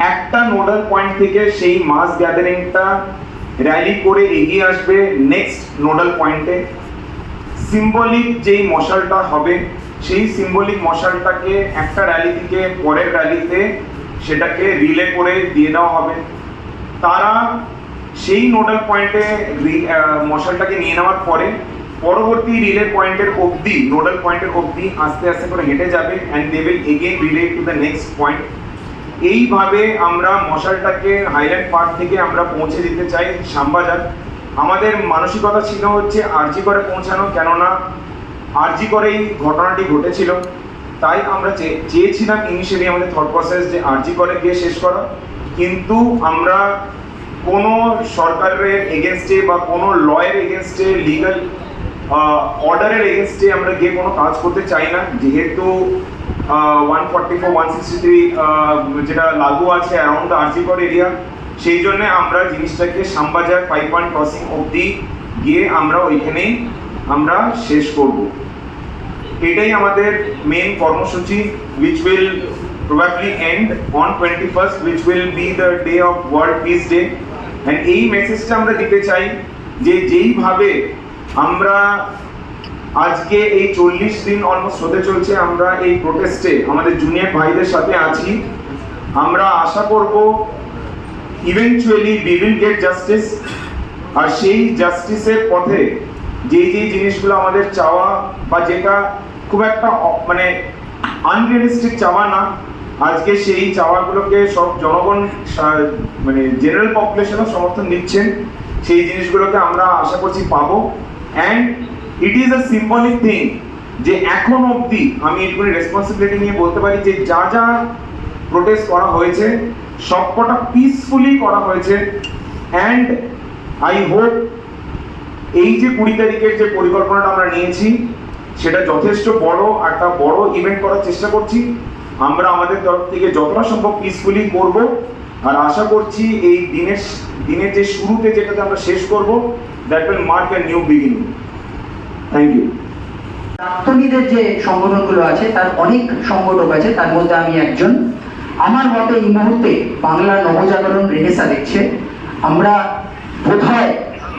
একটা nodal point থেকে সেই মাস গ্যাদারিংটা র্যালি করে এগিয়ে আসবে নেক্সট নোডাল পয়েন্টে সিম্বলিক যেই মশালটা হবে, সেই সিম্বলিক মশালটাকে একটা র্যালি থেকে পরের র্যালিতে সেটাকে রিলে করে দিয়ে দেওয়া হবে। তারা সেই নোডাল পয়েন্টে মশালটাকে নিয়ে নেওয়ার পরে পরবর্তী রিলে পয়েন্টের অবধি নোডাল পয়েন্টের অবধি আস্তে আস্তে করে হেঁটে যাবে and they will again relay to the next point এইভাবে আমরা মশালটাকে হাইল্যান্ড পার্ক থেকে আমরা পৌঁছে দিতে চাই শ্যামবাজার। আমাদের মানসিকতা ছিল হচ্ছে আরজি করে পৌঁছানো, কেননা আরজি করে এই ঘটনাটি ঘটেছিল। তাই আমরা চেয়েছিলাম ইনিশিয়ালি আমাদের থট প্রসেস যে আরজি করে গিয়ে শেষ করা। কিন্তু আমরা কোনো সরকারের এগেনস্টে বা কোনো লয়ের এগেনস্টে লিগাল অর্ডারের এগেনস্টে আমরা গিয়ে কোনো কাজ করতে চাই না। যেহেতু one forty four one three যেটা লাগু আছে অ্যারাউন্ড দ্য আরজিকর এরিয়া সেই জন্য আমরা জিনিসটাকে শ্যামবাজার ফাইভ পয়েন্ট ক্রসিং অবধি গিয়ে আমরা ওইখানেই আমরা শেষ করব। এটাই আমাদের মেন কর্মসূচি which will probably end on twenty first which be the day of world peace day and এই মেসেজটা আমরা দিতে চাই যে যেইভাবে আমরা আজকে এই চল্লিশ দিন অলমোস্ট হতে চলছে, আমরা এই প্রোটেস্টে আমাদের জুনিয়র ভাইদের সাথে আছি। আমরা আশা করব eventually we will get justice আর সেই জাস্টিসের পথে যেই যেই জিনিসগুলো আমাদের চাওয়া বা যেটা খুব একটা মানে আনরিয়ালিস্টিক চাওয়া না, আজকে সেই চাওয়াগুলোকে সব জনগণ মানে জেনারেল পপুলেশনও সমর্থন দিচ্ছেন সেই জিনিসগুলোকে আমরা আশা করছি পাবো। And it is a symbolic thing যে এখন অবধি আমি একটুখানি রেসপন্সিবিলিটি নিয়ে বলতে পারি যে যা যা প্রোটেস্ট করা হয়েছে, সবকটা পিসফুলি করা হয়েছে। অ্যান্ড আই হোপ এই যে কুড়ি তারিখের যে পরিকল্পনাটা আমরা নিয়েছি, সেটা যথেষ্ট বড় একটা বড় ইভেন্ট করার চেষ্টা করছি। আমরা আমাদের তরফ থেকে যতটা সম্ভব পিসফুলি করব। আর আশা করছি এই দিনের দিনের যে শুরুতে যেটাতে আমরা শেষ করব that will mark a new beginning thank you প্রাক্তনীদের যে সংগঠনগুলো আছে তার অনেক সংগঠক আছে তার মধ্যে আমি একজন। আমার মতে এই মুহূর্তে বাংলার নবজাগরণ রেনেসা দেখছে। আমরা বোধহয়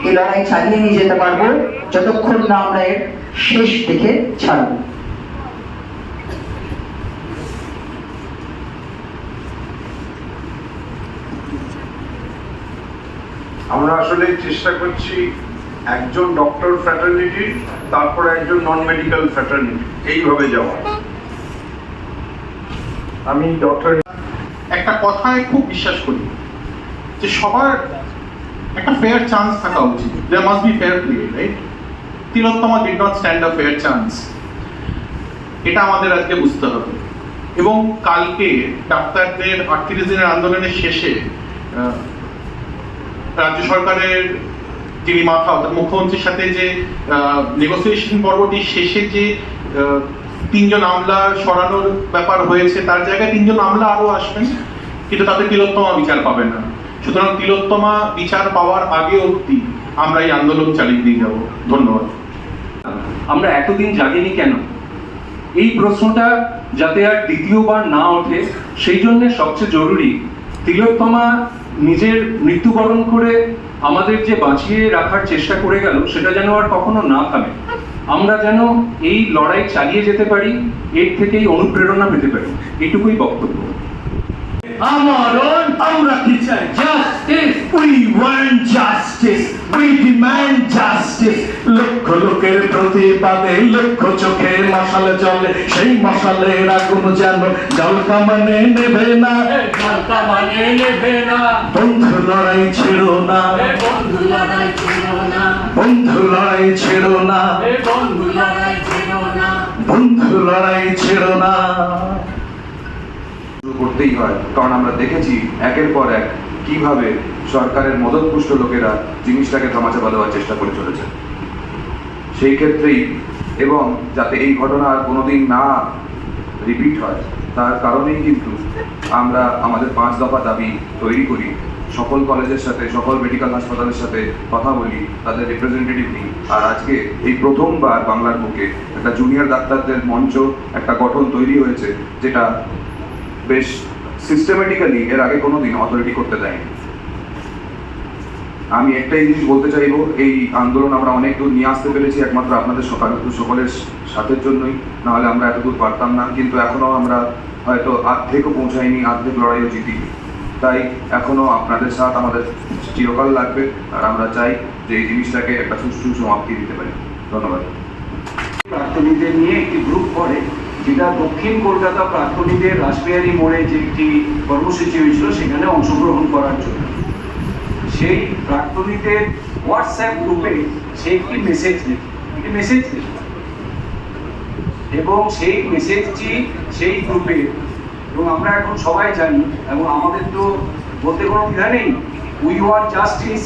এই লড়াই চালিয়ে নিয়ে যেতে পারব যতক্ষণ না আমরা এর শেষ দেখে ছাড়বো। আমরা আসলে চেষ্টা করছি একজন ডক্টর ফ্র্যাটার্নিটি তারপরে একজন নন মেডিকেল ফ্র্যাটার্নিটি এইভাবে যাওয়া। আমি ডক্টর একটা কথায় খুব বিশ্বাস করি যে সবার একটা ফেয়ার চান্স থাকা উচিত। There must be fair play right Tilottama did not stand a fair chance এটা আমাদের আজকে বুঝতে হবে। এবং কালকে ডাক্তারদের আটত্রিশ দিনের আন্দোলনের শেষে রাজ্য সরকারের যিনি মাথা অর্থাৎ মুখ্যমন্ত্রীর সাথে যে নেগোসিয়েশন পর্বটি শেষে যে তিনজন আমলা সরানোর ব্যাপার হয়েছে, তার জায়গায় তিনজন আমলা আরও আসবেন, কিন্তু তাতে তিলোত্তমা বিচার পাবে না। সুতরাং তিলোত্তমা বিচার পাওয়ার আগে অবধি আমরা এই আন্দোলন চালিয়ে দিয়ে যাব। ধন্যবাদ। আমরা এতদিন জাগিনি কেন? এই প্রশ্নটা যাতে আর দ্বিতীয়বার না ওঠে, সেই জন্য সবচেয়ে জরুরি, তিলোত্তমা নিজের মৃত্যুবরণ করে আমাদের যে বাঁচিয়ে রাখার চেষ্টা করে গেল, সেটা যেন আর কখনো না থামে। আমরা যেন এই লড়াই চালিয়ে যেতে পারি, এর থেকেই অনুপ্রেরণা পেতে পারি। এটুকুই বক্তব্য। আমরণ আমরা কি চাই? Justice we want justice we demand justice লক্ষ লোকের প্রতিবাদে লক্ষ চোখে মশাল জ্বলে সেই মশালের আগুন যেন জল কামানে নেবে না। জলটা মানে নেবে না। বন্ধু লড়াই ছেড়ো না। বন্ধু লড়াই ছিল না। বন্ধু লড়াই ছেড়ো না। বন্ধু লড়াই ছিল না। বন্ধু লড়াই ছেড়ো না। করতেই হয় কারণ আমরা দেখেছি একের পর এক কীভাবে সরকারের মদতপুষ্ট লোকেরা জিনিসটাকে ধামাচাপা দেওয়ার চেষ্টা করে চলেছে। সেই ক্ষেত্রেই এবং যাতে এই ঘটনা আর কোনোদিন না রিপিট হয়, তার কারণেই কিন্তু আমরা আমাদের পাঁচ দফা দাবি তৈরি করি। সকল কলেজের সাথে, সকল মেডিকেল হাসপাতালের সাথে কথা বলি, তাদের রিপ্রেজেন্টেটিভ নিই। আর আজকে এই প্রথমবার বাংলার বুকে একটা জুনিয়র ডাক্তারদের মঞ্চ, একটা গঠন তৈরি হয়েছে, যেটা বেশ সিস্টেমেটিক্যালি এর আগে কোনো দিন অথরিটি করতে দেয়নি। আমি একটাই জিনিস বলতে চাইব, এই আন্দোলন আমরা অনেক দূর নিয়ে আসতে পেরেছি, একমাত্র আপনাদের সকাল সকলের সাথের জন্যই। নাহলে আমরা এত দূর পারতাম না, কিন্তু এখনও আমরা হয়তো আর্ধেকও পৌঁছাইনি আর্ধেক লড়াইও জিতি তাই এখনও আপনাদের সাথ আমাদের চিরকাল লাগবে, আর আমরা চাই যে এই জিনিসটাকে একটা সুষ্ঠু সমাপ্তি দিতে পারি। ধন্যবাদ। প্রাক্তনীদের নিয়ে একটি গ্রুপ করে যেটা দক্ষিণ কলকাতা প্রাক্তনীদের রাসবিহারী মোড়ে যে একটি কর্মসূচি হয়েছিল, সেখানে অংশগ্রহণ করার জন্য। সেই প্রাক্তনীদের হোয়াটসঅ্যাপ গ্রুপে সে একটি মেসেজ লেখে একটি মেসেজ লেখে এবং সেই মেসেজটি সেই গ্রুপে এবং আমরা এখন সবাই জানি, এবং আমাদের তো বলতে কোনো দ্বিধা নেই উই ওয়ার জাস্টিস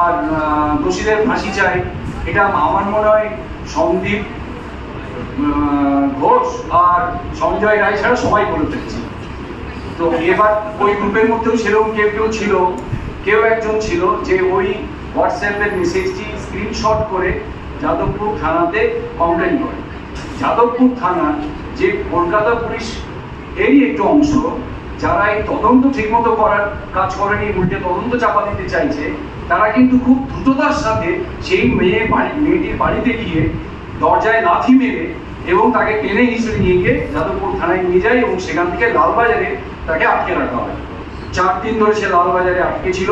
আর দোষীদের ফাঁসি চাই। এটা আমার মনে হয় সন্দীপ ঘোষ আর সঞ্জয় রায় ছাড়া সবাই বলে ফেলছে। তো এবার ওই গ্রুপের মধ্যেও সেরকম কেউ কেউ ছিল। কেউ একজন ছিল যে ওই হোয়াটসঅ্যাপের মেসেজটি স্ক্রিনশট করে যাদবপুর থানাতে কমপ্লেন করে। যাদবপুর থানা যে কলকাতা পুলিশ এরই একটু অংশ, যারা এই তদন্ত ঠিকমতো করার কাজ করেনি, উল্টে তদন্ত চাপা দিতে চাইছে, তারা কিন্তু খুব দ্রুততার সাথে সেই মেয়ে বাড়ি, মেয়েটির বাড়িতে গিয়ে দরজায় লাথি মেরে এবং তাকে টেনে হিসেবে নিয়ে গিয়ে যাদবপুর থানায় নিয়ে যায় এবং সেখান থেকে লালবাজারে তাকে আটকে রাখা হয়। চার দিন ধরে সে লালবাজারে আটকে ছিল।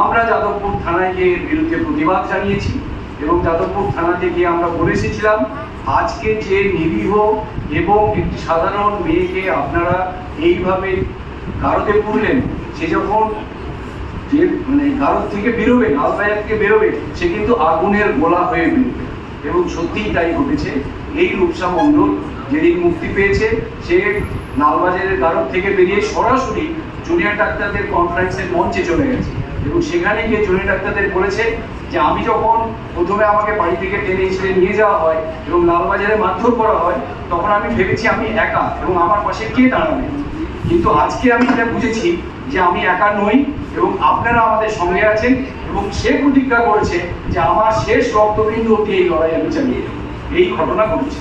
আমরা যাদবপুর থানায় গিয়ে এর বিরুদ্ধে প্রতিবাদ জানিয়েছি এবং যাদবপুর থানাতে গিয়ে আমরা বলে এসেছিলাম, আজকে যে নিরীহ এবং একটি সাধারণ মেয়েকে আপনারা এইভাবে গারদে পুরলেন, সে যখন যে মানে গারদ থেকে বেরোবে, লালবাজার থেকে বেরোবে, সে কিন্তু আগুনের গোলা হয়ে বেরোবে। এবং সত্যিই তাই ঘটেছে। এই রূপসা মণ্ডল যেদিন মুক্তি পেয়েছে, সে লালবাজারের গারদ থেকে বেরিয়ে সরাসরি জুনিয়র ডাক্তারদের কনফারেন্সের মঞ্চে চলে গেছে। এবং সেখানে গিয়ে জুনিয়র ডাক্তারদের বলেছে যে, আমি যখন প্রথমে আমাকে বাড়ি থেকে টেনে হিসেবে নিয়ে যাওয়া হয় এবং লালবাজারে মারধর করা হয়, তখন আমি ভেবেছি আমি একা এবং আমার পাশে কে দাঁড়াবে। কিন্তু আজকে আমি যেটা বুঝেছি যে আমি একা নই এবং আপনারা আমাদের সঙ্গে আছেন এবং সে প্রতিজ্ঞা করেছে যে আমার শেষ রক্তবিন্দু অব্দি এই লড়াই আমি চালিয়ে। এই ঘটনা ঘটেছে।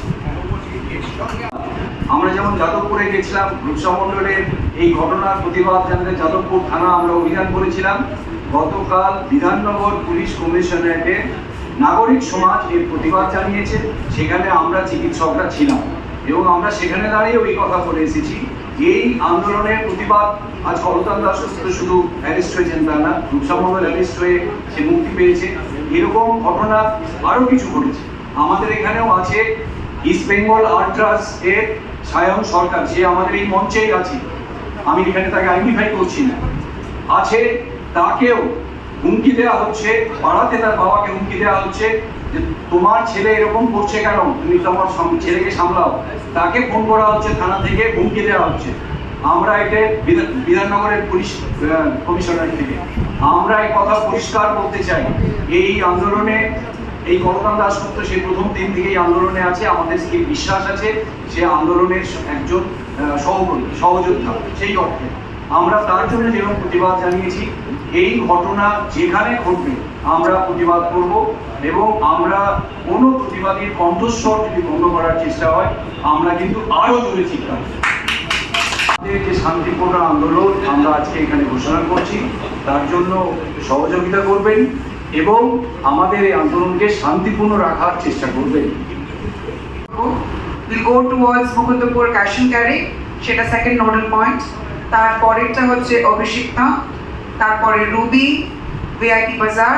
আমরা যেমন যাদবপুরে গেছিলাম, রূপসা মণ্ডলের এই ঘটনার প্রতিবাদ জানাতে যাদবপুর থানা আমরা অভিযান করেছিলাম। গতকাল বিধাননগর পুলিশ কমিশনারেটে নাগরিক সমাজ এর প্রতিবাদ জানিয়েছে। সেখানে আমরা চিকিৎসকরা ছিলাম এবং আমরা সেখানে দাঁড়িয়ে ওই কথা বলে এসেছি। এই আন্দোলনের প্রতিবাদ আজ কলতান দাস শুধু শুধু অ্যারেস্ট হয়েছেন না রূপসা মণ্ডল অ্যারেস্ট হয়ে সে মুক্তি পেয়েছে। এরকম ঘটনা আরও কিছু ঘটেছে। আমাদের এখানেও আছে ইস্ট বেঙ্গল আল্ট্রাস এর সায়ন সরকার, যে আমাদের এই মঞ্চেই আছে। আমি এখানে তাকে আইডেন্টিফাই করছি না। আছে, তাকেও হুমকি দেওয়া হচ্ছে পাড়াতে তার বাবাকে হুমকি দেওয়া হচ্ছে। তোমার ছেলে এরকম করছে কেন? তুমি তোমার ছেলেকে সামলাও। তাকে ফোন করা হচ্ছে, থানা থেকে হুমকি দেওয়া হচ্ছে। আমরা এটা বিধাননগরের পুলিশ কমিশনার থেকে। আমরা এই কথা পরিষ্কার করতে চাই। এই আন্দোলনে, এই গণতান্ত্র দাসগুপ্ত সেই প্রথম দিন থেকেই আন্দোলনে আছে। আমাদের কি বিশ্বাস আছে? সে আন্দোলনের একজন সহকর্মী, সহযোদ্ধা, সেই অর্থে। আমরা তার জন্য যেরকম প্রতিবাদ জানিয়েছি এই ঘটনা যেখানে ঘটবে, আমরা প্রতিবাদ করব এবং আমরা কোনো প্রতিবাদীর কণ্ঠস্বর যদি বন্ধ করার চেষ্টা হয়, আমরা কিন্তু আরও জোরে চিৎকার যে শান্তিপূর্ণ আন্দোলন, আমরা আজকে এখানে ঘোষণা করছি। তার জন্য সহযোগিতা করবেন এবং আমাদের এই আন্দোলনকে শান্তিপূর্ণ রাখার চেষ্টা করবেন। উইল গো টুয়ার্ডস মুকুন্দপুর ক্যাশ সেটা সেকেন্ড নোডাল পয়েন্ট তারপরেরটা হচ্ছে অভিষিক্তা। তারপরে Ruby VIP Bazaar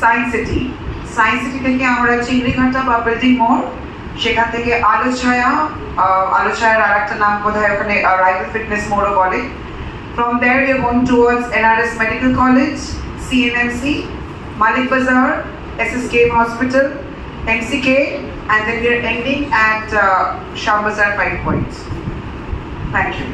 Science City Science City থেকে আমরা চিংড়িঘাটা বা বিল্ডিং মোড় সেখান থেকে আলো ছায়া আহ, আলো ছায়ার আর একটা নাম বোধ হয় ওখানে রাইফেল ফিটনেস মোড়ও বলে from there you gone towards NRS medical college CNMC Malik Bazaar, SSK Hospital, MCK, and then we're ending at uh, Shah Bazaar Five Points. Thank you.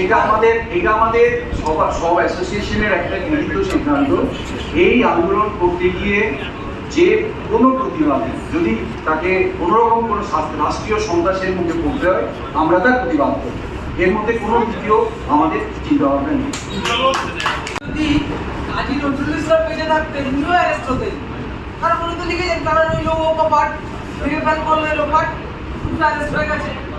এটা আমাদের এটা আমাদের সব সব অ্যাসোসিয়েশনের একটা গৃহীত সিদ্ধান্ত। এই আন্দোলন করতে গিয়ে যে কোনো প্রতিবাদী যদি তাকে কোনো রকম কোনো রাষ্ট্রীয় সন্ত্রাসের মুখে পড়তে হয় আমরা তার প্রতিবাদ করব। এর মধ্যে কোনো দ্বিতীয় আমাদের চিন্তা ভাবনা নেই কাজী নজরুল ইসলাম বেঁচে থাকতেন উনিও অ্যারেস্ট হতেন। কারণ উনি তো লিখেছেন কারণ ওই ও কপাট বিবেকাল করল লোকাট সুপারিশ হয়ে গেছে